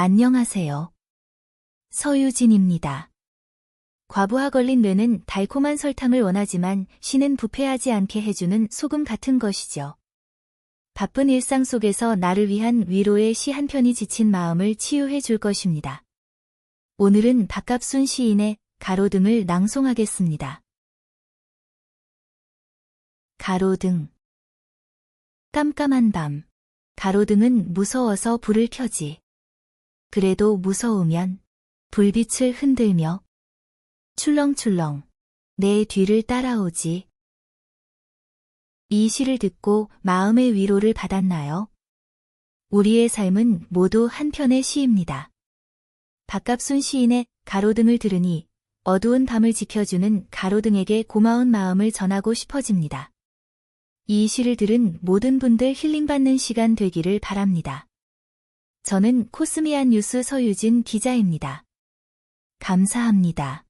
안녕하세요. 서유진입니다. 과부하 걸린 뇌는 달콤한 설탕을 원하지만 시는 부패하지 않게 해주는 소금 같은 것이죠. 바쁜 일상 속에서 나를 위한 위로의 시 한 편이 지친 마음을 치유해 줄 것입니다. 오늘은 박갑순 시인의 가로등을 낭송하겠습니다. 가로등 깜깜한 밤 가로등은 무서워서 불을 켜지. 그래도 무서우면 불빛을 흔들며 출렁출렁 내 뒤를 따라오지. 이 시를 듣고 마음의 위로를 받았나요? 우리의 삶은 모두 한편의 시입니다. 박갑순 시인의 가로등을 들으니 어두운 밤을 지켜주는 가로등에게 고마운 마음을 전하고 싶어집니다. 이 시를 들은 모든 분들 힐링받는 시간 되기를 바랍니다. 저는 코스미안 뉴스 서유진 기자입니다. 감사합니다.